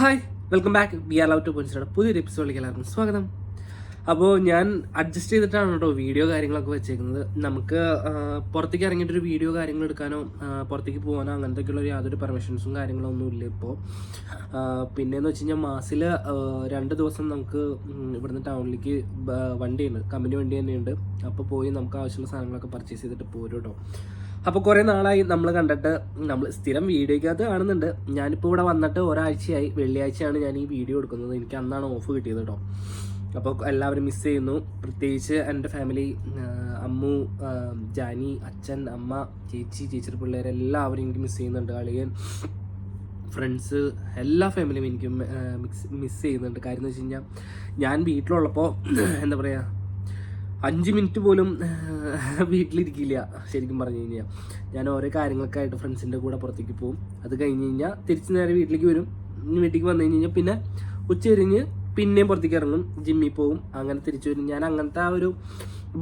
Hi welcome back we are love to പോയിൻസിയുടെ പുതിയൊരു എപ്പിസോഡിലേക്ക് എല്ലാവർക്കും സ്വാഗതം. അപ്പോൾ ഞാൻ അഡ്ജസ്റ്റ് ചെയ്തിട്ടാണ് കേട്ടോ വീഡിയോ കാര്യങ്ങളൊക്കെ വെച്ചേക്കുന്നത്. നമുക്ക് പുറത്തേക്ക് ഇറങ്ങിയിട്ടൊരു വീഡിയോ കാര്യങ്ങൾ എടുക്കാനോ പുറത്തേക്ക് പോകാനോ അങ്ങനത്തെയൊക്കെയുള്ള യാതൊരു പെർമിഷൻസും കാര്യങ്ങളോ ഒന്നും ഇല്ല ഇപ്പോൾ പിന്നെയെന്ന് വെച്ച് കഴിഞ്ഞാൽ മാസിൽ രണ്ട് ദിവസം നമുക്ക് ഇവിടുന്ന് ടൗണിലേക്ക് വണ്ടിയുണ്ട്. കമ്പനി വണ്ടി തന്നെയുണ്ട്. അപ്പോൾ പോയി നമുക്ക് ആവശ്യമുള്ള സാധനങ്ങളൊക്കെ പർച്ചേസ് ചെയ്തിട്ട് പോരും കേട്ടോ അപ്പോൾ കുറേ നാളായി നമ്മൾ കണ്ടിട്ട് നമ്മൾ സ്ഥിരം വീഡിയോയ്ക്കകത്ത് കാണുന്നുണ്ട്. ഞാനിപ്പോൾ ഇവിടെ വന്നിട്ട് ഒരാഴ്ചയായി വെള്ളിയാഴ്ചയാണ് ഞാൻ ഈ വീഡിയോ എടുക്കുന്നത്. എനിക്ക് അന്നാണ് ഓഫ് കിട്ടിയത് കേട്ടോ അപ്പോൾ എല്ലാവരും മിസ് ചെയ്യുന്നു. പ്രത്യേകിച്ച് എന്റെ ഫാമിലി അമ്മു ജാനി അച്ഛൻ അമ്മ ചേച്ചി ചേച്ചിയുടെ പിള്ളേരെല്ലാവരും എനിക്ക് മിസ് ചെയ്യുന്നുണ്ട്. കളിയൻ ഫ്രണ്ട്സ് എല്ലാ ഫാമിലിയും എനിക്ക് മിസ് ചെയ്യുന്നുണ്ട്. കാര്യം എന്ന് വെച്ച് കഴിഞ്ഞാൽ ഞാൻ വീട്ടിലുള്ളപ്പോൾ എന്താ പറയുക അഞ്ച് മിനിറ്റ് പോലും വീട്ടിലിരിക്കില്ല ശരിക്കും പറഞ്ഞു കഴിഞ്ഞാൽ ഞാൻ ഓരോ കാര്യങ്ങളൊക്കെ ആയിട്ട് ഫ്രണ്ട്സിന്റെ കൂടെ പുറത്തേക്ക് പോകും അത് കഴിഞ്ഞ് കഴിഞ്ഞാൽ തിരിച്ച് നേരെ വീട്ടിലേക്ക് വരും. വീട്ടിലേക്ക് വന്നു കഴിഞ്ഞ് കഴിഞ്ഞാൽ പിന്നെ ഉച്ച കഴിഞ്ഞ് പിന്നെയും പുറത്തേക്ക് ഇറങ്ങും. ജിമ്മിൽ പോകും അങ്ങനെ തിരിച്ചു വരും. ഞാൻ അങ്ങനത്തെ ആ ഒരു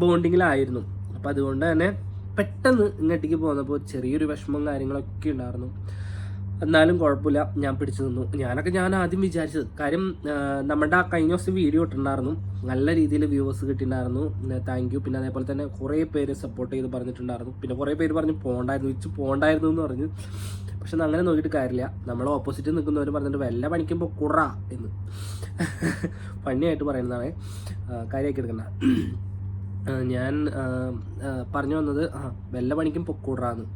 ബോണ്ടിങ്ങിലായിരുന്നു അപ്പോൾ അതുകൊണ്ട് തന്നെ പെട്ടെന്ന് ഇങ്ങോട്ടേക്ക് പോകുന്നപ്പോൾ ചെറിയൊരു വിഷമവും കാര്യങ്ങളൊക്കെ ഉണ്ടായിരുന്നു. എന്നാലും കുഴപ്പമില്ല. ഞാൻ പിടിച്ചു നിന്നു. ഞാനൊക്കെ ഞാൻ ആദ്യം വിചാരിച്ചത്. കാര്യം നമ്മുടെ ആ കഴിഞ്ഞ ദിവസം വീഡിയോ ഇട്ടിട്ടുണ്ടായിരുന്നു. നല്ല രീതിയിൽ വ്യൂവേഴ്സ് കിട്ടിയിട്ടുണ്ടായിരുന്നു. താങ്ക് യു പിന്നെ അതേപോലെ തന്നെ കുറേ പേര് സപ്പോർട്ട് ചെയ്ത് പറഞ്ഞിട്ടുണ്ടായിരുന്നു. പിന്നെ കുറേ പേര് പറഞ്ഞു പോകണ്ടായിരുന്നു ഇച്ച് പോകണ്ടായിരുന്നു എന്ന് പറഞ്ഞു. പക്ഷെ അങ്ങനെ നോക്കിയിട്ട് കാര്യമില്ല. നമ്മൾ ഓപ്പോസിറ്റ് നിൽക്കുന്നവർ പറഞ്ഞിട്ട് വല്ല പണിക്കുമ്പോൾ കുറ എന്ന്. പണിയായിട്ട് പറയുന്നതാണ് കാര്യമാക്കി എടുക്കണ്ട. ഞാൻ പറഞ്ഞു വന്നത് ആ വല്ല പണിക്കും പൊക്കൂടാന്ന്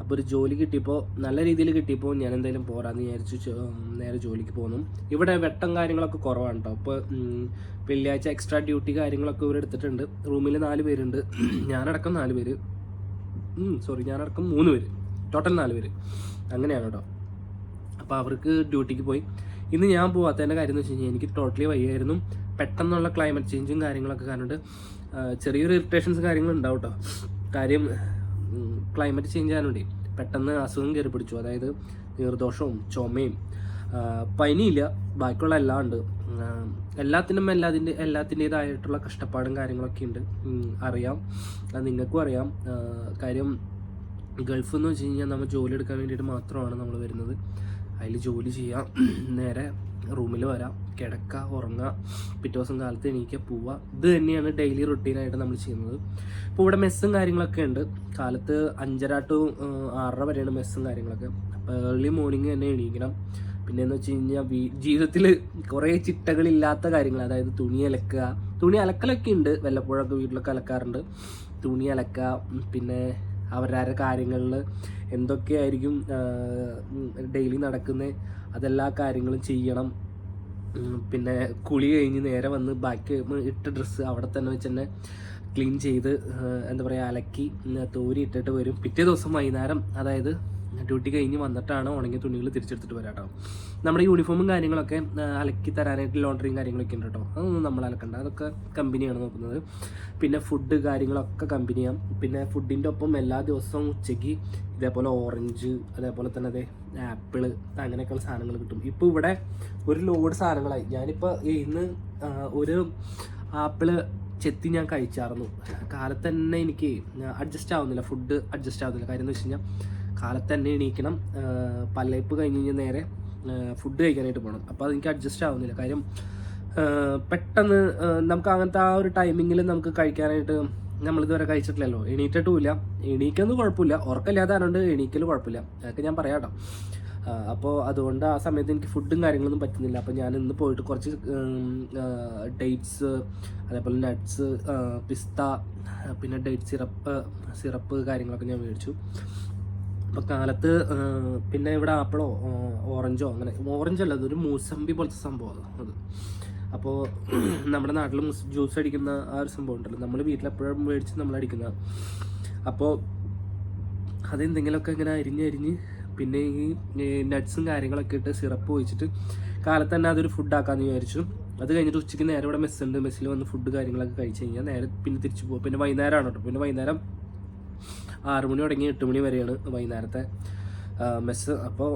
അപ്പോൾ ഒരു ജോലി കിട്ടിയപ്പോൾ നല്ല രീതിയിൽ കിട്ടിയപ്പോൾ ഞാൻ എന്തായാലും പോരാന്ന് വിചാരിച്ചു നേരെ ജോലിക്ക് പോന്നു. ഇവിടെ വെട്ടം കാര്യങ്ങളൊക്കെ കുറവാണ് കേട്ടോ അപ്പോൾ വെള്ളിയാഴ്ച എക്സ്ട്രാ ഡ്യൂട്ടി കാര്യങ്ങളൊക്കെ ഇവർ എടുത്തിട്ടുണ്ട്. റൂമിൽ നാല് പേരുണ്ട്. ഞാനടക്കം നാല് പേര്. സോറി ഞാനടക്കം മൂന്ന് പേര്. ടോട്ടൽ നാല് പേര്. അങ്ങനെയാണ് കേട്ടോ അപ്പോൾ അവർക്ക് ഡ്യൂട്ടിക്ക് പോയി. ഇന്ന് ഞാൻ പോവാത്തതിന്റെ കാര്യം എന്ന് വെച്ച് കഴിഞ്ഞാൽ എനിക്ക് ടോട്ടലി വയ്യായിരുന്നു. പെട്ടെന്നുള്ള ക്ലൈമറ്റ് ചേഞ്ചും കാര്യങ്ങളൊക്കെ കാരണം ചെറിയൊരു ഇറിറ്റേഷൻസ് കാര്യങ്ങളുണ്ടാവും കേട്ടോ കാര്യം ക്ലൈമറ്റ് ചേഞ്ച് ആയതുകൊണ്ടേ പെട്ടെന്ന് അസുഖം കയറി പിടിച്ചു. അതായത് നീർദോഷവും ചുമയും. പനിയില്ല. ബാക്കിയുള്ള എല്ലാം ഉണ്ട്. എല്ലാത്തിനും എല്ലാതിന്റെ എല്ലാത്തിന്റെതായിട്ടുള്ള കഷ്ടപ്പാടും കാര്യങ്ങളൊക്കെ ഉണ്ട്. അറിയാം. അത് നിങ്ങൾക്കും അറിയാം. കാര്യം ഗൾഫ് എന്ന് വെച്ച് കഴിഞ്ഞാൽ നമ്മൾ ജോലി എടുക്കാൻ വേണ്ടിയിട്ട് മാത്രമാണ് നമ്മൾ വരുന്നത്. അതിൽ ജോലി ചെയ്യാം. നേരെ റൂമിൽ വരാം കിടക്കുക ഉറങ്ങുക പിറ്റേ ദിവസം കാലത്ത് എണീക്കുക പോവുക ഇത് തന്നെയാണ് ഡെയിലി റുട്ടീനായിട്ട് നമ്മൾ ചെയ്യുന്നത്. ഇപ്പോൾ ഇവിടെ മെസ്സും കാര്യങ്ങളൊക്കെ ഉണ്ട്. കാലത്ത് അഞ്ചര ടു ആറര വരെയാണ് മെസ്സും കാര്യങ്ങളൊക്കെ. അപ്പോൾ ഏർലി മോർണിംഗ് തന്നെ എണീക്കണം. പിന്നെ എന്ന് വെച്ച് കഴിഞ്ഞാൽ ജീവിതത്തിൽ കുറേ ചിട്ടകളില്ലാത്ത കാര്യങ്ങൾ അതായത് തുണി അലക്കുക. തുണി അലക്കലൊക്കെ ഉണ്ട്. വല്ലപ്പോഴൊക്കെ വീട്ടിലൊക്കെ അലക്കാറുണ്ട്. തുണി അലക്കുക പിന്നെ അവരവരുടെ കാര്യങ്ങളിൽ എന്തൊക്കെയായിരിക്കും ഡെയിലി നടക്കുന്നത് അതെല്ലാ കാര്യങ്ങളും ചെയ്യണം. പിന്നെ കുളി കഴിഞ്ഞ് നേരെ വന്ന് ബാക്കി ഇട്ട ഡ്രസ്സ് അവിടെ തന്നെ വെച്ച് തന്നെ ക്ലീൻ ചെയ്ത് എന്താ പറയുക അലക്കി തോരി ഇട്ടിട്ട് വരും. പിറ്റേ ദിവസം വൈകുന്നേരം അതായത് ഡ്യൂട്ടി കഴിഞ്ഞ് വന്നിട്ടാണ് ഉണങ്ങിയ തുണികൾ തിരിച്ചെടുത്തിട്ട് വരാം കേട്ടോ നമ്മുടെ യൂണിഫോമും കാര്യങ്ങളൊക്കെ അലക്കി തരാനായിട്ട് ലോണ്ടറിയും കാര്യങ്ങളൊക്കെ ഉണ്ട് കേട്ടോ അതൊന്നും നമ്മൾ അലക്കണ്ട. അതൊക്കെ കമ്പനിയാണ് നോക്കുന്നത്. പിന്നെ ഫുഡ് കാര്യങ്ങളൊക്കെ കമ്പനിയാണ് പിന്നെ ഫുഡിന്റെ ഒപ്പം എല്ലാ ദിവസവും ഉച്ചയ്ക്ക് ഇതേപോലെ ഓറഞ്ച് അതേപോലെ തന്നെ അതെ ആപ്പിൾ അങ്ങനെയൊക്കെയുള്ള സാധനങ്ങൾ കിട്ടും. ഇപ്പോൾ ഇവിടെ ഒരു ലോഡ് സാധനങ്ങളായി. ഞാനിപ്പോൾ ഇന്ന് ഒരു ആപ്പിൾ ചെത്തി ഞാൻ കഴിച്ചായിരുന്നു കാലത്ത് തന്നെ എനിക്ക് അഡ്ജസ്റ്റ് ആവുന്നില്ല. ഫുഡ് അഡ്ജസ്റ്റ് ആവുന്നില്ല. കാര്യം എന്ന് വെച്ച് കഴിഞ്ഞാൽ കാലത്ത് തന്നെ എണീക്കണം പല്ലയപ്പ് കഴിഞ്ഞ് കഴിഞ്ഞാൽ നേരെ ഫുഡ് കഴിക്കാനായിട്ട് പോകണം അപ്പോൾ അതെനിക്ക് അഡ്ജസ്റ്റ് ആവുന്നില്ല. കാര്യം പെട്ടെന്ന് നമുക്ക് അങ്ങനത്തെ ആ ഒരു ടൈമിങ്ങിൽ നമുക്ക് കഴിക്കാനായിട്ട് നമ്മളിതുവരെ കഴിച്ചിട്ടില്ലല്ലോ. എണീറ്റിട്ടുമില്ല. എണീക്കുന്നത് കുഴപ്പമില്ല. ഉറക്കമില്ലാതെ ആയതുകൊണ്ട് എണീക്കൽ കുഴപ്പമില്ല. അതൊക്കെ ഞാൻ പറയാം കേട്ടോ. അപ്പോൾ അതുകൊണ്ട് ആ സമയത്ത് എനിക്ക് ഫുഡും കാര്യങ്ങളൊന്നും പറ്റുന്നില്ല. അപ്പോൾ ഞാൻ ഇന്ന് പോയിട്ട് കുറച്ച് ഡേറ്റ്സ് അതേപോലെ നട്ട്സ് പിസ്ത പിന്നെ ഡേറ്റ് സിറപ്പ് സിറപ്പ് കാര്യങ്ങളൊക്കെ ഞാൻ മേടിച്ചു. അപ്പോൾ കാലത്ത് പിന്നെ ഇവിടെ ആപ്പിളോ ഓറഞ്ചോ അങ്ങനെ ഓറഞ്ച് അല്ല അതൊരു മൂസമ്പി പോലത്തെ സംഭവമാണ് അത് അപ്പോൾ നമ്മുടെ നാട്ടിൽ ജ്യൂസ് അടിക്കുന്ന ആ ഒരു സംഭവം ഉണ്ടല്ലോ. നമ്മൾ വീട്ടിലെപ്പോഴും മേടിച്ച് നമ്മൾ അടിക്കുന്ന? അപ്പോൾ അതെന്തെങ്കിലുമൊക്കെ ഇങ്ങനെ അരിഞ്ഞ് അരിഞ്ഞ് പിന്നെ ഈ നട്ട്സും കാര്യങ്ങളൊക്കെ ഇട്ട് സിറപ്പ് ഒഴിച്ചിട്ട് കാലത്ത് തന്നെ അതൊരു ഫുഡാക്കാമെന്ന് വിചാരിച്ചു. അത് കഴിഞ്ഞിട്ട് ഉച്ചയ്ക്ക് നേരെ ഇവിടെ മെസ്സുണ്ട്. മെസ്സിൽ വന്ന് ഫുഡ് കാര്യങ്ങളൊക്കെ കഴിച്ച് കഴിഞ്ഞാൽ നേരെ പിന്നെ തിരിച്ചു പോകും പിന്നെ വൈകുന്നേരമാണ് കേട്ടോ പിന്നെ വൈകുന്നേരം ആറ് മണി തുടങ്ങി എട്ട് മണി വരെയാണ് വൈകുന്നേരത്തെ മെസ്സ് അപ്പോൾ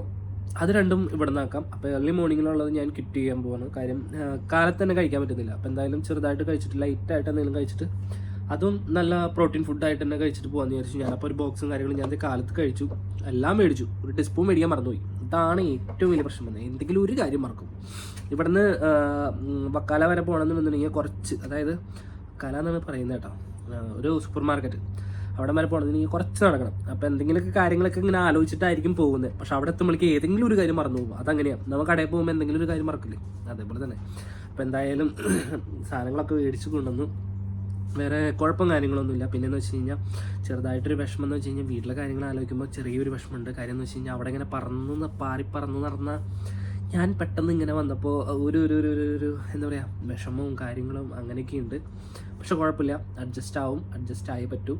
അത് രണ്ടും ഇവിടെ നിന്നാക്കാം അപ്പോൾ ഏർലി മോർണിംഗിലുള്ളത് ഞാൻ കിറ്റ് ചെയ്യാൻ പോവാണ്. കാര്യം കാലത്ത് തന്നെ കഴിക്കാൻ പറ്റുന്നില്ല. അപ്പോൾ എന്തായാലും ചെറുതായിട്ട് കഴിച്ചിട്ട് ലൈറ്റായിട്ട് എന്തെങ്കിലും കഴിച്ചിട്ട് അതും നല്ല പ്രോട്ടീൻ ഫുഡായിട്ട് തന്നെ കഴിച്ചിട്ട് പോകാമെന്ന് വിചാരിച്ചു. അപ്പോൾ ഒരു ബോക്സും കാര്യങ്ങളും ഞാൻ കാലത്ത് കഴിച്ചു. എല്ലാം മേടിച്ചു. ഒരു ടിസ്പൂൺ മേടിക്കാൻ മറന്നുപോയി. ഇതാണ് ഏറ്റവും വലിയ പ്രശ്നം വന്നത്. എന്തെങ്കിലും ഒരു കാര്യം മറക്കും. ഇവിടുന്ന് വക്കാല വരെ പോകണമെന്നുണ്ടെന്നുണ്ടെങ്കിൽ കുറച്ച് അതായത് കല എന്നാണ് പറയുന്നത് കേട്ടോ. ഒരു സൂപ്പർ മാർക്കറ്റ് അവിടെ വരെ പോകണമെങ്കിൽ കുറച്ച് നടക്കണം. അപ്പോൾ എന്തെങ്കിലുമൊക്കെ കാര്യങ്ങളൊക്കെ ഇങ്ങനെ ആലോചിച്ചിട്ടായിരിക്കും പോകുന്നത്. പക്ഷെ അവിടെ എത്തുമ്പോഴേക്ക് ഏതെങ്കിലും ഒരു കാര്യം മറന്നു പോകും. അതങ്ങനെയാണ് നമ്മൾ കടയിൽ പോകുമ്പോൾ എന്തെങ്കിലും ഒരു കാര്യം മറക്കില്ലേ? അതേപോലെ തന്നെ. അപ്പോൾ എന്തായാലും സാധനങ്ങളൊക്കെ മേടിച്ച് കൊണ്ടുവന്നു. വേറെ കുഴപ്പം കാര്യങ്ങളൊന്നുമില്ല. പിന്നെ എന്ന് വെച്ച് കഴിഞ്ഞാൽ ചെറുതായിട്ടൊരു വിഷമം എന്ന് വെച്ച് കഴിഞ്ഞാൽ വീട്ടിലെ കാര്യങ്ങൾ ആലോചിക്കുമ്പോൾ ചെറിയൊരു വിഷമമുണ്ട്. കാര്യം എന്ന് വെച്ച് കഴിഞ്ഞാൽ അവിടെ ഇങ്ങനെ പറന്ന് പാറി പറന്ന് നടന്ന ഞാൻ പെട്ടെന്ന് ഇങ്ങനെ വന്നപ്പോൾ ഒരു ഒരു ഒരു ഒരു എന്താ പറയുക വിഷമവും കാര്യങ്ങളും അങ്ങനെയൊക്കെ ഉണ്ട്. പക്ഷെ കുഴപ്പമില്ല. അഡ്ജസ്റ്റ് ആവും. അഡ്ജസ്റ്റ് ആയി പറ്റൂ.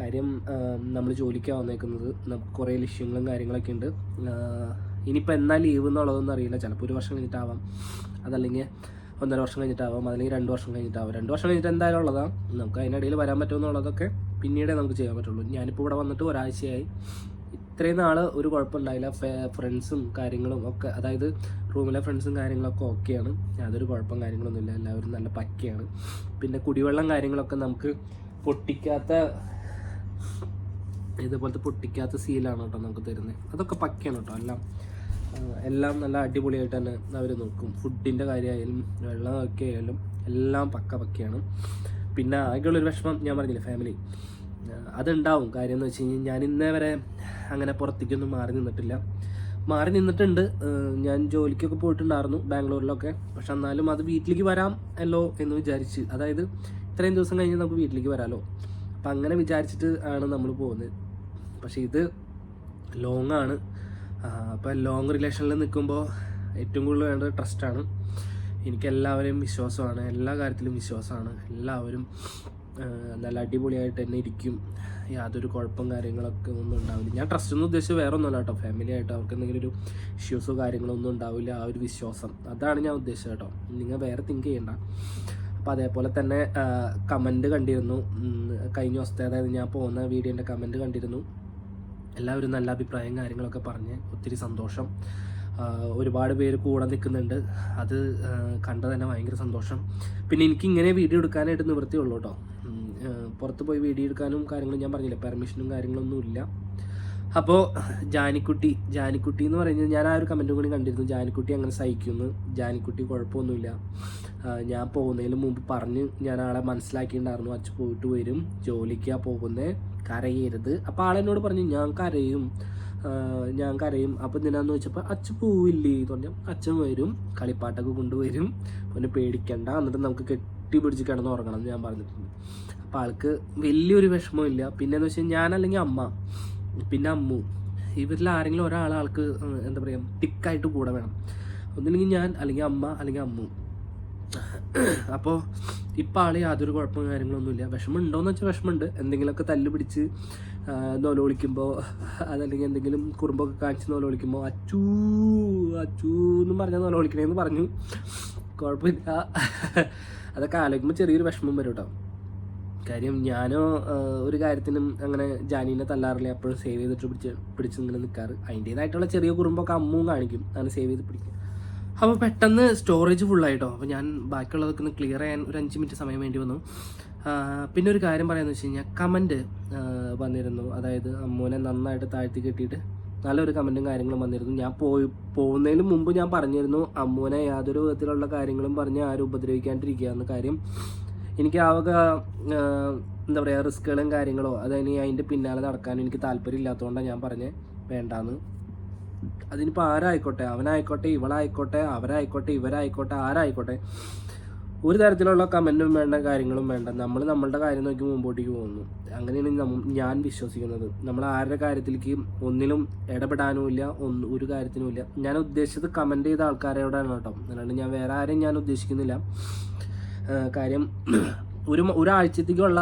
കാര്യം നമ്മൾ ജോലിക്കാണ് വന്നേക്കുന്നത്. കുറേ ലക്ഷ്യങ്ങളും കാര്യങ്ങളൊക്കെ ഉണ്ട്. ഇനിയിപ്പോൾ എന്നാ ലീവ് എന്നുള്ളതൊന്നും അറിയില്ല. ചിലപ്പോൾ ഒരു വർഷം കഴിഞ്ഞിട്ടാവാം. അതല്ലെങ്കിൽ ഒന്നര വർഷം കഴിഞ്ഞിട്ടാവാം. അതല്ലെങ്കിൽ രണ്ട് വർഷം കഴിഞ്ഞിട്ടാവാം. രണ്ട് വർഷം കഴിഞ്ഞിട്ട് എന്തായാലും ഉള്ളതാണ് നമുക്ക് അതിനിടയിൽ വരാൻ പറ്റുമെന്നുള്ളതൊക്കെ പിന്നീടേ നമുക്ക് ചെയ്യാൻ പറ്റുള്ളൂ. ഞാനിപ്പോൾ ഇവിടെ വന്നിട്ട് ഒരാഴ്ചയായി. ഇത്രയും നാൾ ഒരു കുഴപ്പമുണ്ടായില്ല. ഫ്രണ്ട്സും കാര്യങ്ങളും ഒക്കെ അതായത് റൂമിലെ ഫ്രണ്ട്സും കാര്യങ്ങളൊക്കെ ഓക്കെയാണ്. യാതൊരു കുഴപ്പം കാര്യങ്ങളൊന്നുമില്ല. എല്ലാവരും നല്ല പക്കയാണ്. പിന്നെ കുടിവെള്ളം കാര്യങ്ങളൊക്കെ നമുക്ക് പൊട്ടിക്കാത്ത ഇതുപോലത്തെ പൊട്ടിക്കാത്ത സീലാണ് കേട്ടോ നമുക്ക് തരുന്നത് അതൊക്കെ പക്കയാണ് കേട്ടോ. എല്ലാം എല്ലാം നല്ല അടിപൊളിയായിട്ട് തന്നെ അവർ നോക്കും. ഫുഡിന്റെ കാര്യമായാലും വെള്ളമൊക്കെ ആയാലും എല്ലാം പക്ക പക്കയാണ്. പിന്നെ ആകെയുള്ളൊരു വിഷമം ഞാൻ പറഞ്ഞില്ലേ ഫാമിലി അതുണ്ടാവും. കാര്യം എന്ന് വെച്ച് കഴിഞ്ഞാൽ ഞാൻ ഇന്നേ വരെ അങ്ങനെ പുറത്തേക്കൊന്നും മാറി നിന്നിട്ടില്ല. മാറി നിന്നിട്ടുണ്ട്. ഞാൻ ജോലിക്കൊക്കെ പോയിട്ടുണ്ടായിരുന്നു ബാംഗ്ലൂരിലൊക്കെ. പക്ഷെ എന്നാലും അത് വീട്ടിലേക്ക് വരാം അല്ലോ എന്ന് വിചാരിച്ച്. അതായത് ഇത്രയും ദിവസം കഴിഞ്ഞ് നമുക്ക് വീട്ടിലേക്ക് വരാമല്ലോ അപ്പം അങ്ങനെ വിചാരിച്ചിട്ട് ആണ് നമ്മൾ പോകുന്നത്. പക്ഷേ ഇത് ലോങ് ആണ്. അപ്പം ലോങ് റിലേഷനിൽ നിൽക്കുമ്പോൾ ഏറ്റവും കൂടുതൽ വേണ്ടത് ട്രസ്റ്റാണ് എനിക്ക് എല്ലാവരെയും വിശ്വാസമാണ്. എല്ലാ കാര്യത്തിലും വിശ്വാസമാണ്. എല്ലാവരും നല്ല അടിപൊളിയായിട്ട് തന്നെ ഇരിക്കും. യാതൊരു കുഴപ്പം കാര്യങ്ങളൊക്കെ ഒന്നും ഉണ്ടാവില്ല. ഞാൻ ട്രസ്റ്റ് ഒന്നും ഉദ്ദേശിച്ച് വേറെ ഒന്നുമല്ല കേട്ടോ. ഫാമിലി ആയിട്ട് അവർക്ക് എന്തെങ്കിലും ഒരു ഇഷ്യൂസോ കാര്യങ്ങളോ ഒന്നും ഉണ്ടാവില്ല. ആ ഒരു വിശ്വാസം. അതാണ് ഞാൻ ഉദ്ദേശിച്ചത് കേട്ടോ. നിങ്ങൾ വേറെ തിങ്ക് ചെയ്യണ്ട. അപ്പോൾ അതേപോലെ തന്നെ കമന്റ് കണ്ടിരുന്നു. കഴിഞ്ഞ ദിവസത്തെ അതായത് ഞാൻ പോകുന്ന വീഡിയോന്റെ കമന്റ് കണ്ടിരുന്നു. എല്ലാവരും നല്ല അഭിപ്രായം കാര്യങ്ങളൊക്കെ പറഞ്ഞ് ഒത്തിരി സന്തോഷം. ഒരുപാട് പേര് കൂടെ നിൽക്കുന്നുണ്ട്. അത് ആ, തന്നെ ഭയങ്കര സന്തോഷം. പിന്നെ എനിക്ക് ഇങ്ങനെ വീഡിയോ എടുക്കാനായിട്ട് നിവൃത്തിയുള്ളൂ കേട്ടോ. പുറത്ത് പോയി വീഡിയോ എടുക്കാനും കാര്യങ്ങളും ഞാൻ പറഞ്ഞില്ല. പെർമിഷനും കാര്യങ്ങളൊന്നും ഇല്ല. അപ്പോൾ ജാനിക്കുട്ടി ജാനിക്കുട്ടി എന്ന് പറയുന്നത് ഞാൻ ആ ഒരു കമന്റും കൂടി കണ്ടിരുന്നു. ജാനിക്കുട്ടി അങ്ങനെ സഹിക്കുന്നു. ജാനിക്കുട്ടി കുഴപ്പമൊന്നുമില്ല. ഞാൻ പോകുന്നതിന് മുമ്പ് പറഞ്ഞ് ഞാൻ ആളെ മനസ്സിലാക്കിയിട്ടുണ്ടായിരുന്നു. അച്ഛൻ പോയിട്ട് വരും. ജോലിക്കാ പോകുന്നത് കരയരുത്. അപ്പോൾ ആളെന്നോട് പറഞ്ഞു ഞാൻ കരയും. ഞാൻ കരയും. അപ്പോൾ എന്തിനാന്ന് ചോദിച്ചപ്പോൾ അച്ഛൻ പോവില്ലേ? എന്ന് പറഞ്ഞാൽ അച്ഛൻ വരും. കളിപ്പാട്ടൊക്കെ കൊണ്ടുവരും. പിന്നെ പേടിക്കണ്ട. എന്നിട്ട് നമുക്ക് കെട്ടി പിടിച്ച് കിടന്ന് ഉറങ്ങണം എന്ന് ഞാൻ പറഞ്ഞിട്ടുണ്ട്. അപ്പോൾ ആൾക്ക് വലിയൊരു വിഷമമില്ല പിന്നെന്ന് വെച്ചാൽ ഞാൻ അല്ലെങ്കിൽ അമ്മ പിന്നെ അമ്മു. ഇവരിൽ ആരെങ്കിലും ഒരാൾ ആൾക്ക് എന്താ പറയുക ടിക്കായിട്ട് കൂടെ വേണം. ഒന്നില്ലെങ്കിൽ ഞാൻ അല്ലെങ്കിൽ അമ്മ അല്ലെങ്കിൽ അമ്മു. അപ്പോൾ ഇപ്പം ആൾ യാതൊരു കുഴപ്പവും കാര്യങ്ങളൊന്നുമില്ല. വിഷമം ഉണ്ടോയെന്ന് വെച്ചാൽ വിഷമമുണ്ട്. എന്തെങ്കിലുമൊക്കെ തല്ല് പിടിച്ച് നൊലോളിക്കുമ്പോൾ അതല്ലെങ്കിൽ എന്തെങ്കിലും കുറുമ്പൊക്കെ കാണിച്ച് നൊലോളിക്കുമ്പോൾ അച്ചൂ അച്ചൂ എന്നും പറഞ്ഞാൽ നൊലോളിക്കണേന്ന് പറഞ്ഞു. കുഴപ്പമില്ല. അതൊക്കെ ആലോചിക്കുമ്പോൾ ചെറിയൊരു വിഷമം വരും കേട്ടോ കാര്യം ഞാനോ ഒരു കാര്യത്തിനും അങ്ങനെ ജാനീനെ തല്ലാറില്ല. എപ്പോഴും സേവ് ചെയ്തിട്ട് പിടിച്ച് പിടിച്ച് ഇങ്ങനെ നിൽക്കാറ് അതിന്റേതായിട്ടുള്ള ചെറിയ കുറുമ്പൊക്കെ അമ്മും കാണിക്കും. അങ്ങനെ സേവ് ചെയ്ത് പിടിക്കും. അപ്പോൾ പെട്ടെന്ന് സ്റ്റോറേജ് ഫുള്ളായിട്ടോ അപ്പോൾ ഞാൻ ബാക്കിയുള്ളതൊക്കെ ഒന്ന് ക്ലിയർ ചെയ്യാൻ ഒരു അഞ്ച് മിനിറ്റ് സമയം വേണ്ടി വന്നു. പിന്നെ ഒരു കാര്യം പറയാമെന്ന് വെച്ച് കഴിഞ്ഞാൽ കമന്റ് വന്നിരുന്നു. അതായത് അമ്മൂനെ നന്നായിട്ട് താഴ്ത്തി കെട്ടിയിട്ട് നല്ലൊരു കമന്റും കാര്യങ്ങളും വന്നിരുന്നു. ഞാൻ പോയി പോകുന്നതിന് മുമ്പ് ഞാൻ പറഞ്ഞിരുന്നു അമ്മൂനെ യാതൊരു വിധത്തിലുള്ള കാര്യങ്ങളും പറഞ്ഞ് ആരും ഉപദ്രവിക്കാണ്ടിരിക്കുക എന്ന കാര്യം എനിക്ക് ആ വക എന്താ പറയുക റിസ്ക്കുകളും കാര്യങ്ങളോ അതിന് അതിന്റെ പിന്നാലെ നടക്കാൻ എനിക്ക് താല്പര്യമില്ലാത്തതുകൊണ്ടാണ് ഞാൻ പറഞ്ഞത് വേണ്ടാന്ന്. അതിനിപ്പോൾ ആരായിക്കോട്ടെ? അവനായിക്കോട്ടെ ഇവളായിക്കോട്ടെ അവരായിക്കോട്ടെ ഇവരായിക്കോട്ടെ ആരായിക്കോട്ടെ? ഒരു തരത്തിലുള്ള കമന്റും വേണ്ട കാര്യങ്ങളും വേണ്ട. നമ്മൾ നമ്മളുടെ കാര്യം നോക്കി മുമ്പോട്ടേക്ക് പോകുന്നു. അങ്ങനെയാണ് ഞാൻ വിശ്വസിക്കുന്നത്. നമ്മൾ ആരുടെ കാര്യത്തിലേക്ക് ഒന്നിലും ഇടപെടാനുമില്ല ഒന്ന് ഒരു കാര്യത്തിനുമില്ല ഞാൻ ഉദ്ദേശിച്ചത് കമന്റ് ചെയ്ത ആൾക്കാരോടാണ് കേട്ടോ. അല്ലാണ്ട് ഞാൻ വേറെ ആരെയും ഞാൻ ഉദ്ദേശിക്കുന്നില്ല. കാര്യം ഒരു ഒരാഴ്ചത്തേക്കുള്ള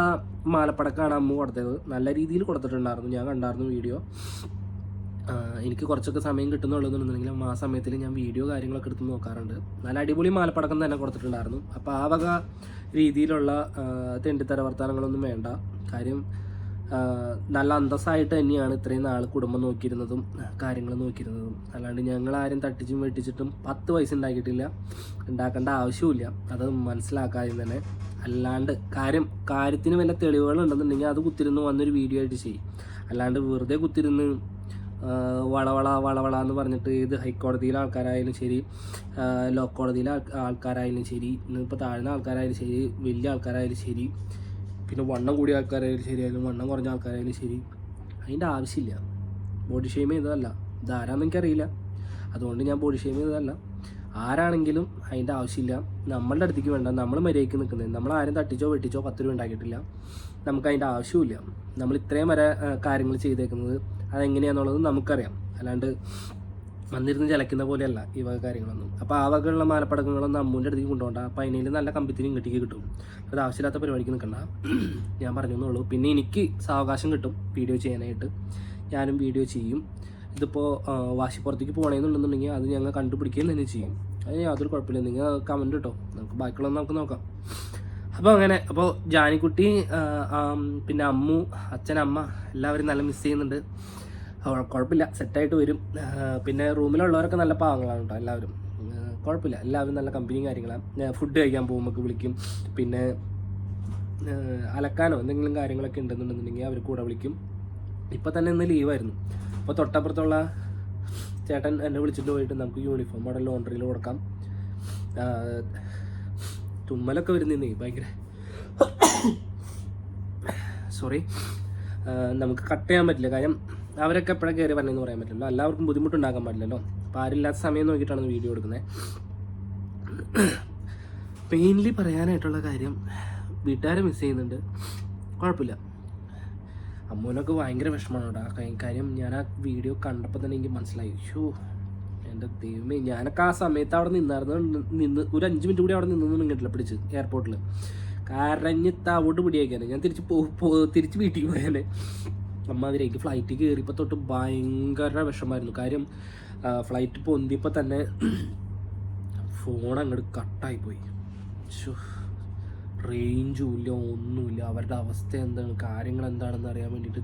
മാലപ്പടക്കാണ് അമ്മ കൊടുത്തത്. നല്ല രീതിയിൽ കൊടുത്തിട്ടുണ്ടായിരുന്നു. ഞാൻ കണ്ടായിരുന്നു വീഡിയോ. എനിക്ക് കുറച്ചൊക്കെ സമയം കിട്ടുന്നുള്ളതെന്നുണ്ടെങ്കിലും ആ സമയത്തിൽ ഞാൻ വീഡിയോ കാര്യങ്ങളൊക്കെ എടുത്ത് നോക്കാറുണ്ട്. നല്ല അടിപൊളി മാലപ്പടക്കം തന്നെ കൊടുത്തിട്ടുണ്ടായിരുന്നു. അപ്പോൾ ആ വക രീതിയിലുള്ള തെണ്ടിത്തര വർത്തമാനങ്ങളൊന്നും വേണ്ട. കാര്യം നല്ല അന്തസ്സായിട്ട് തന്നെയാണ് ഇത്രയും നാൾ കുടുംബം നോക്കിയിരുന്നതും കാര്യങ്ങൾ നോക്കിയിരുന്നതും. അല്ലാണ്ട് ഞങ്ങൾ ആരും തട്ടിച്ചും വെട്ടിച്ചിട്ടും പത്ത് പൈസ ഉണ്ടാക്കിയിട്ടില്ല. ഉണ്ടാക്കേണ്ട ആവശ്യമില്ല അത് മനസ്സിലാക്കാതെ തന്നെ. അല്ലാണ്ട് കാര്യം കാര്യത്തിന് വല്ല തെളിവുകൾ ഉണ്ടെന്നുണ്ടെങ്കിൽ അത് കുത്തിരുന്ന് വന്നൊരു വീഡിയോ ആയിട്ട് ചെയ്യും. അല്ലാണ്ട് വെറുതെ കുത്തിരുന്ന് വളവള വളവള എന്ന് പറഞ്ഞിട്ട് ഇത് ഹൈക്കോടതിയിലെ ആൾക്കാരായാലും ശരി ലോ കോടതിയിലെ ആൾ- ആൾക്കാരായാലും ശരി ഇന്നിപ്പോൾ താഴ്ന്ന ആൾക്കാരായാലും ശരി വലിയ ആൾക്കാരായാലും ശരി പിന്നെ വണ്ണം കൂടിയ ആൾക്കാരായാലും ശരിയായാലും വണ്ണം കുറഞ്ഞ ആൾക്കാരായാലും ശരി. അതിന്റെ ആവശ്യമില്ല. ബോഡി ഷെയിം ചെയ്തതല്ല ഇതാരാന്ന് എനിക്കറിയില്ല. അതുകൊണ്ട് ഞാൻ ബോഡി ഷെയിം ചെയ്തതല്ല ആരാണെങ്കിലും അതിന്റെ ആവശ്യമില്ല. നമ്മളുടെ അടുത്തേക്ക് വേണ്ട. നമ്മൾ മര്യാദയ്ക്ക് നിൽക്കുന്നത്. നമ്മൾ ആരും തട്ടിച്ചോ വെട്ടിച്ചോ പത്ത് രൂപ ഉണ്ടാക്കിയിട്ടില്ല. നമുക്ക് അതിന്റെ ആവശ്യമില്ല. നമ്മൾ ഇത്രയും വരെ കാര്യങ്ങൾ ചെയ്തേക്കുന്നത് അതെങ്ങനെയാണെന്നുള്ളത് നമുക്കറിയാം. അല്ലാണ്ട് വന്നിരുന്ന് ചലക്കുന്ന പോലെയല്ല ഈ വക കാര്യങ്ങളൊന്നും. അപ്പോൾ ആ വകയുള്ള മാലപ്പടക്കങ്ങളൊന്നും അമ്മൂന്റെ അടുത്തേക്ക് കൊണ്ടുപോകണ്ട. അപ്പോൾ അതിനേലും നല്ല കമ്പത്തിന് ഇങ്ങോട്ടേക്ക് കിട്ടും. അത് ആവശ്യമില്ലാത്ത പരിപാടിക്ക് നിൽക്കണ്ട. ഞാൻ പറഞ്ഞെന്നുള്ളൂ. പിന്നെ എനിക്ക് സാവകാശം കിട്ടും വീഡിയോ ചെയ്യാനായിട്ട്. ഞാനും വീഡിയോ ചെയ്യും. ഇതിപ്പോൾ വാശിപ്പുറത്തേക്ക് പോകണമെന്നുണ്ടെന്നുണ്ടെങ്കിൽ അത് ഞങ്ങൾ കണ്ടുപിടിക്കുകയും തന്നെ ചെയ്യും. അത് യാതൊരു കുഴപ്പമില്ല. നിങ്ങൾ കമന്റ് കിട്ടോ നമുക്ക് ബാക്കിയുള്ളത് നമുക്ക് നോക്കാം. അപ്പോൾ അങ്ങനെ അപ്പോൾ ജാനിക്കുട്ടി പിന്നെ അമ്മു അച്ഛനമ്മ എല്ലാവരും നല്ല മിസ് ചെയ്യുന്നുണ്ട്. കുഴപ്പമില്ല. സെറ്റായിട്ട് വരും. പിന്നെ റൂമിലുള്ളവരൊക്കെ നല്ല പാവങ്ങളാണ് കേട്ടോ എല്ലാവരും. കുഴപ്പമില്ല. എല്ലാവരും നല്ല കമ്പനിയും കാര്യങ്ങളാണ്. ഫുഡ് കഴിക്കാൻ പോകുമ്പോൾ വിളിക്കും. പിന്നെ അലക്കാനോ എന്തെങ്കിലും കാര്യങ്ങളൊക്കെ ഉണ്ടെന്നുണ്ടെന്നുണ്ടെങ്കിൽ അവർ കൂടെ വിളിക്കും. ഇപ്പം തന്നെ ഇന്ന് ലീവായിരുന്നു അപ്പോൾ തൊട്ടപ്പുറത്തുള്ള ചേട്ടൻ എന്നെ വിളിച്ചിട്ട് പോയിട്ട് നമുക്ക് യൂണിഫോം അവിടെ ലോണ്ടറിയിൽ കൊടുക്കാം. തുമ്മലൊക്കെ വരുന്നേ ഭയങ്കര. സോറി നമുക്ക് കട്ട് ചെയ്യാൻ പറ്റില്ല. കാര്യം അവരൊക്കെ എപ്പോഴും കയറി വരണമെന്ന് പറയാൻ പറ്റില്ലല്ലോ. എല്ലാവർക്കും ബുദ്ധിമുട്ടുണ്ടാക്കാൻ പാടില്ലല്ലോ. അപ്പോൾ ആരില്ലാത്ത സമയം നോക്കിയിട്ടാണ് വീഡിയോ എടുക്കുന്നത്. മെയിൻലി പറയാനായിട്ടുള്ള കാര്യം വീട്ടുകാരെ മിസ് ചെയ്യുന്നുണ്ട്. കുഴപ്പമില്ല. അമ്മൂനൊക്കെ ഭയങ്കര വിഷമമാണ് കേട്ടോ. ആ കാര്യം- ഞാൻ ആ വീഡിയോ കണ്ടപ്പോൾ തന്നെ എനിക്ക് മനസ്സിലായി. ഷോ എന്റെ ദൈവമേ ഞാനൊക്കെ ആ സമയത്ത് അവിടെ നിന്നായിരുന്നു. നിന്ന് ഒരു അഞ്ച് മിനിറ്റ് കൂടി അവിടെ നിന്നൊന്നും കേട്ടില്ല പിടിച്ച് എയർപോർട്ടിൽ കരഞ്ഞ് തവിട് പിടിയാക്കിയാണ്. ഞാൻ തിരിച്ച് പോ തിരിച്ച് വീട്ടിൽ പോയാനെ അമ്മ ഫ്ലൈറ്റ് കയറിയപ്പോൾ തൊട്ട് ഭയങ്കര വിഷമായിരുന്നു. കാര്യം ഫ്ലൈറ്റ് പൊന്തിയപ്പോൾ തന്നെ ഫോൺ അങ്ങോട്ട് കട്ടായി പോയി റേഞ്ചും ഇല്ല ഒന്നുമില്ല അവരുടെ അവസ്ഥ എന്താണ് കാര്യങ്ങൾ എന്താണെന്ന് അറിയാൻ വേണ്ടിയിട്ട്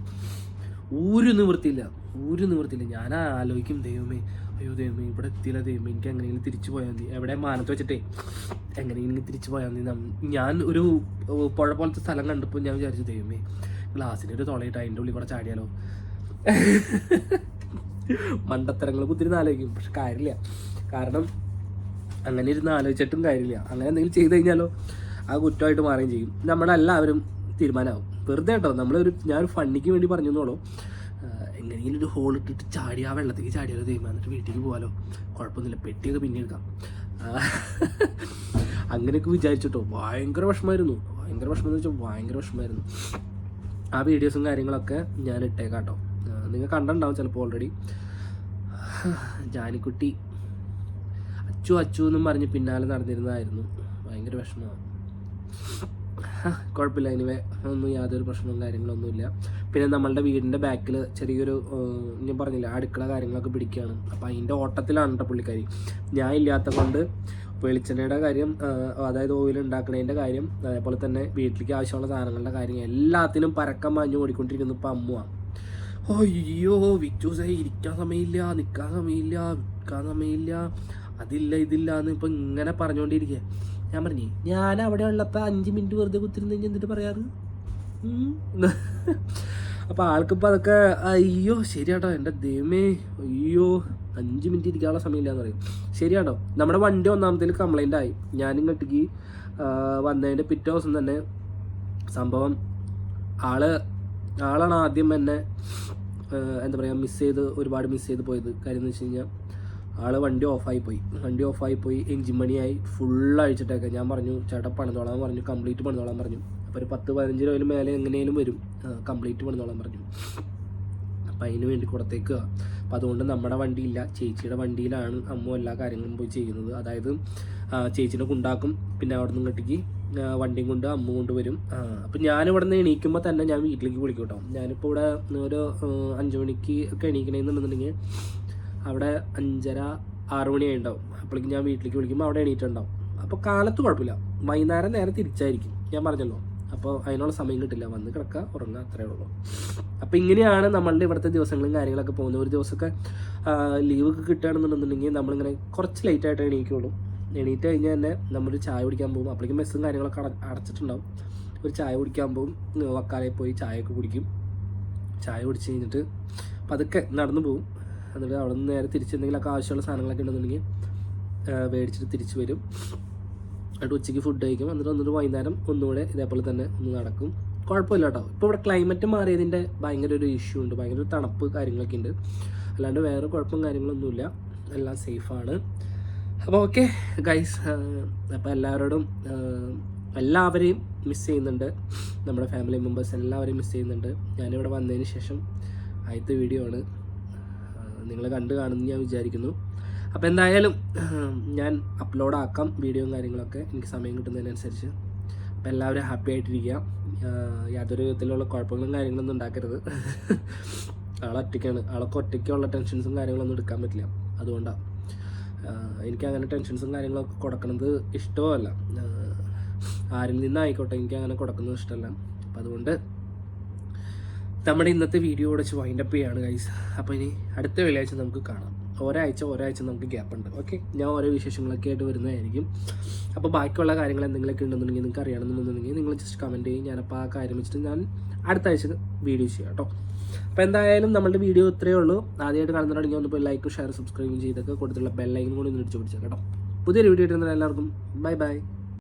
ഒരു നിവൃത്തിയില്ല. ഒരു നിവൃത്തിയില്ല. ഞാൻ ആലോചിക്കും ദൈവമേ അയ്യോ ദൈവമേ ഇവിടെ എത്തിയില്ല ദൈവമേ എനിക്ക് എങ്ങനെയെങ്കിലും തിരിച്ചു പോയാൽ മതി. എവിടെ മാനത്ത് വെച്ചിട്ടേ? എങ്ങനെയെങ്കിലും തിരിച്ചു പോയാൽ മതി ഞാൻ ഒരു പുഴ പോലത്തെ സ്ഥലം കണ്ടപ്പോൾ ഞാൻ വിചാരിച്ചു ദൈവമേ ഗ്ലാസ്സിന് ഒരു തുളയിട്ട് അതിന്റെ ഉള്ളിൽ കൂടെ ചാടിയാലോ? മണ്ടത്തരങ്ങൾ കുത്തിരി ആലോചിക്കും. പക്ഷെ കാര്യമില്ല. കാരണം അങ്ങനെ ഇരുന്ന് ആലോചിച്ചിട്ടും കാര്യമില്ല. അങ്ങനെ എന്തെങ്കിലും ചെയ്ത് കഴിഞ്ഞാലോ ആ കുറ്റമായിട്ട് മാറുകയും ചെയ്യും. നമ്മളെല്ലാവരും തീരുമാനമാവും. വെറുതെ കേട്ടോ. നമ്മളൊരു ഞാനൊരു ഫണ്ണിക്ക് വേണ്ടി പറഞ്ഞു എന്നോളൂ എങ്ങനെയെങ്കിലും ഒരു ഹോൾ ഇട്ടിട്ട് ചാടി ആ വെള്ളത്തേക്ക് ചാടിയാലോ തീരുമാനം എന്നിട്ട് വീട്ടിലേക്ക് പോകാലോ കുഴപ്പമൊന്നുമില്ല. പെട്ടിയൊക്കെ പിന്നെ എടുക്കാം. അങ്ങനെയൊക്കെ വിചാരിച്ചിട്ടോ. ഭയങ്കര വിഷമമായിരുന്നു. ഭയങ്കര വിഷമം എന്ന് വെച്ചാൽ ഭയങ്കര വിഷമമായിരുന്നു. ആ വീഡിയോസും കാര്യങ്ങളൊക്കെ ഞാൻ ഇട്ടേക്കാം കേട്ടോ. നിങ്ങൾ കണ്ടിട്ടുണ്ടാവും ചിലപ്പോൾ ഓൾറെഡി ജാനിക്കുട്ടി. അച്ചു അച്ചു എന്നും പറഞ്ഞ് പിന്നാലെ നടന്നിരുന്നതായിരുന്നു. ഭയങ്കര വിഷമമാണ്. കുഴപ്പമില്ല. എനിവേ ഒന്നും യാതൊരു പ്രശ്നവും കാര്യങ്ങളൊന്നുമില്ല. പിന്നെ നമ്മളുടെ വീടിന്റെ ബാക്കിൽ ചെറിയൊരു ഞാൻ പറഞ്ഞില്ല അടുക്കള കാര്യങ്ങളൊക്കെ പിടിക്കുകയാണ്. അപ്പോൾ അതിന്റെ ഓട്ടത്തിലാണ് കേട്ടോ പുള്ളിക്കാരി. ഞാൻ ഇല്ലാത്ത കൊണ്ട് വെളിച്ചെണ്ണയുടെ കാര്യം അതായത് ഓയിൽ ഉണ്ടാക്കുന്നതിന്റെ കാര്യം അതേപോലെ തന്നെ വീട്ടിലേക്ക് ആവശ്യമുള്ള സാധനങ്ങളുടെ കാര്യം എല്ലാത്തിനും പരക്കം മാഞ്ഞു ഓടിക്കൊണ്ടിരിക്കുന്നു ഇപ്പം അമ്മുവാണ് അയ്യോ വിറ്റൂസേ ഇരിക്കാൻ സമയമില്ല നിൽക്കാൻ സമയമില്ല വിൽക്കാൻ സമയമില്ല അതില്ല ഇതില്ല എന്ന് ഇപ്പം ഇങ്ങനെ പറഞ്ഞുകൊണ്ടിരിക്കുക ഞാൻ പറഞ്ഞേ ഞാൻ അവിടെ ഉള്ളപ്പോൾ അഞ്ച് മിനിറ്റ് വെറുതെ കുത്തിരുന്നെങ്കിൽ എന്നിട്ട് പറയാറ്. അപ്പോൾ ആൾക്കിപ്പോൾ അതൊക്കെ അയ്യോ ശരിയാട്ടോ എന്റെ ദൈവമേ. അയ്യോ അഞ്ച് മിനിറ്റ് ഇരിക്കാനുള്ള സമയമില്ല എന്ന് പറയും. ശരിയാട്ടോ നമ്മുടെ വണ്ടി ഒന്നാമത്തേൽ കംപ്ലൈന്റ് ആയി. ഞാൻ ഇങ്ങോട്ടേക്ക് വന്നതിന്റെ പിറ്റേ ദിവസം തന്നെ സംഭവം ആൾ ആളാണ് ആദ്യം എന്നെ എന്താ പറയുക മിസ് ചെയ്ത് ഒരുപാട് മിസ് ചെയ്ത് പോയത്. കാര്യം എന്ന് വെച്ച് കഴിഞ്ഞാൽ ആൾ വണ്ടി ഓഫായി പോയി. വണ്ടി ഓഫായി പോയി എഞ്ചിൻ മണിയായി ഫുൾ അഴിച്ചിട്ടൊക്കെ. ഞാൻ പറഞ്ഞു ചേട്ടാ പണിതോളാൻ പറഞ്ഞു കംപ്ലീറ്റ് പണിതോളാൻ പറഞ്ഞു. അപ്പോൾ ഒരു പത്ത് പതിനഞ്ച് രൂപയിൽ മേലെ എങ്ങനെയും വരും. കംപ്ലീറ്റ് പണിതോളാൻ പറഞ്ഞു. അപ്പം അതിന് വേണ്ടി കൊടുത്തേക്കുക അപ്പം അതുകൊണ്ട് നമ്മുടെ വണ്ടിയില്ല. ചേച്ചിയുടെ വണ്ടിയിലാണ് അമ്മ എല്ലാ കാര്യങ്ങളും പോയി ചെയ്യുന്നത്. അതായത് ചേച്ചിനെ കൊണ്ടാക്കും പിന്നെ അവിടെ നിന്ന് ഇങ്ങോട്ടേക്ക് ആ, വണ്ടിയും കൊണ്ട് അമ്മ കൊണ്ടുവരും അപ്പം ഞാനിവിടെ നിന്ന് എണീക്കുമ്പോൾ തന്നെ ഞാൻ വീട്ടിലേക്ക് വിളിക്കും കേട്ടോ. ഞാനിപ്പോൾ ഇവിടെ ഒരു അഞ്ച് മണിക്ക് ഒക്കെ എണീക്കണമെന്നുണ്ടെന്നുണ്ടെങ്കിൽ അവിടെ അഞ്ചര ആറ് മണിയായി ഉണ്ടാവും അപ്പോഴേക്കും ഞാൻ വീട്ടിലേക്ക് വിളിക്കുമ്പോൾ അവിടെ എണീറ്റുണ്ടാവും അപ്പോൾ കാലത്ത് കുഴപ്പമില്ല. വൈകുന്നേരം നേരെ തിരിച്ചായിരിക്കും. ഞാൻ പറഞ്ഞല്ലോ. അപ്പോൾ അതിനുള്ള സമയം കിട്ടില്ല. വന്ന് കിടക്കുക ഉറങ്ങുക അത്രേ ഉള്ളൂ. അപ്പോൾ ഇങ്ങനെയാണ് നമ്മളുടെ ഇവിടുത്തെ ദിവസങ്ങളും കാര്യങ്ങളൊക്കെ പോകുന്നത്. ഒരു ദിവസമൊക്കെ ലീവ് കിട്ടുകയാണെന്നുണ്ടെന്നുണ്ടെങ്കിൽ നമ്മളിങ്ങനെ കുറച്ച് ലേറ്റായിട്ട് എണീക്കുള്ളൂ. എണീറ്റ് കഴിഞ്ഞാൽ തന്നെ നമ്മളൊരു ചായ കുടിക്കാൻ പോകും. അപ്പോഴേക്കും മെസ്സും കാര്യങ്ങളൊക്കെ അട അടച്ചിട്ടുണ്ടാവും. ഒരു ചായ കുടിക്കാൻ പോകും. വക്കാലയിൽ പോയി ചായയൊക്കെ കുടിക്കും. ചായ കുടിച്ച് കഴിഞ്ഞിട്ട് പതുക്കെ നടന്നു പോകും. എന്നിട്ട് അവിടെ നിന്ന് നേരെ തിരിച്ച് എന്തെങ്കിലുമൊക്കെ ആവശ്യമുള്ള സാധനങ്ങളൊക്കെ ഉണ്ടെന്നുണ്ടെങ്കിൽ മേടിച്ചിട്ട് തിരിച്ച് വരും. എന്നിട്ട് ഉച്ചയ്ക്ക് ഫുഡ് കഴിക്കും. എന്നിട്ട് വന്നിട്ട് വൈകുന്നേരം ഒന്നുകൂടെ ഇതേപോലെ തന്നെ ഒന്ന് നടക്കും. കുഴപ്പമില്ല കേട്ടോ ഇപ്പോൾ ഇവിടെ ക്ലൈമറ്റ് മാറിയതിന്റെ ഭയങ്കര ഒരു ഇഷ്യൂ ഉണ്ട്. ഭയങ്കര ഒരു തണുപ്പ് കാര്യങ്ങളൊക്കെ ഉണ്ട്. അല്ലാണ്ട് വേറെ കുഴപ്പം കാര്യങ്ങളൊന്നുമില്ല. എല്ലാം സേഫാണ് അപ്പോൾ ഓക്കെ ഗൈസ് അപ്പോൾ എല്ലാവരോടും എല്ലാവരെയും മിസ് ചെയ്യുന്നുണ്ട്. നമ്മുടെ ഫാമിലി മെമ്പേഴ്സ് എല്ലാവരെയും മിസ് ചെയ്യുന്നുണ്ട്. ഞാനിവിടെ വന്നതിന് ശേഷം ആദ്യത്തെ വീഡിയോ ആണ്. നിങ്ങൾ കണ്ടു കാണുമെന്ന് ഞാൻ വിചാരിക്കുന്നു. അപ്പോൾ എന്തായാലും ഞാൻ അപ്ലോഡ് ആക്കാം വീഡിയോയും കാര്യങ്ങളൊക്കെ. എനിക്ക് സമയം കിട്ടുന്നതിനനുസരിച്ച്. അപ്പോൾ എല്ലാവരും ഹാപ്പി ആയിട്ടിരിക്കുക. യാതൊരു വിധത്തിലുള്ള കുഴപ്പങ്ങളും കാര്യങ്ങളൊന്നും ഉണ്ടാക്കരുത്. ആളൊറ്റയ്ക്കാണ് ആളൊക്കെ ഒറ്റയ്ക്കുള്ള ടെൻഷൻസും കാര്യങ്ങളൊന്നും എടുക്കാൻ പറ്റില്ല. അതുകൊണ്ടാണ് എനിക്ക് അങ്ങനെ ടെൻഷൻസും കാര്യങ്ങളൊക്കെ കൊടുക്കുന്നത് ഇഷ്ടവുമല്ല. ആരിൽ നിന്നായിക്കോട്ടെ എനിക്ക് അങ്ങനെ കൊടുക്കുന്നത് ഇഷ്ടമല്ല. അപ്പം അതുകൊണ്ട് നമ്മുടെ ഇന്നത്തെ വീഡിയോ അടച്ച് വൈൻഡപ്പ് ചെയ്യാണ് ഗൈസ് അപ്പോൾ ഇനി അടുത്ത വെള്ളിയാഴ്ച നമുക്ക് കാണാം. ഒരാഴ്ച ഒരാഴ്ച നമുക്ക് ഗ്യാപ്പ് ഉണ്ട്. ഓക്കെ ഞാൻ ഓരോ വിശേഷങ്ങളൊക്കെ ആയിട്ട് വരുന്നതായിരിക്കും. അപ്പോൾ ബാക്കിയുള്ള കാര്യങ്ങൾ എന്തെങ്കിലുമൊക്കെ ഉണ്ടെന്നുണ്ടെങ്കിൽ നിങ്ങൾക്ക് അറിയണമെന്നുണ്ടെങ്കിൽ നിങ്ങൾ ജസ്റ്റ് കമന്റ് ചെയ്യും. ഞാനപ്പോൾ ആ കാര്യം വെച്ചിട്ട് ഞാൻ അടുത്ത ആഴ്ച വീഡിയോ ചെയ്യാം കേട്ടോ. അപ്പോൾ എന്തായാലും നമ്മുടെ വീഡിയോ ഇത്രയേ ഉള്ളൂ. ആദ്യമായിട്ട് കാണുന്നവരാണെങ്കിൽ ഒന്ന് പോയി ലൈക്കും ഷെയർ സബ്സ്ക്രൈബും ചെയ്തൊക്കെ കൊടുത്തുള്ള ബെല്ലൈനും കൂടി ഒന്ന് ഇടിച്ചു പിടിച്ചേക്കാം കേട്ടോ. പുതിയൊരു വീഡിയോ ഇട്ടുന്ന എല്ലാവർക്കും ബൈ ബൈ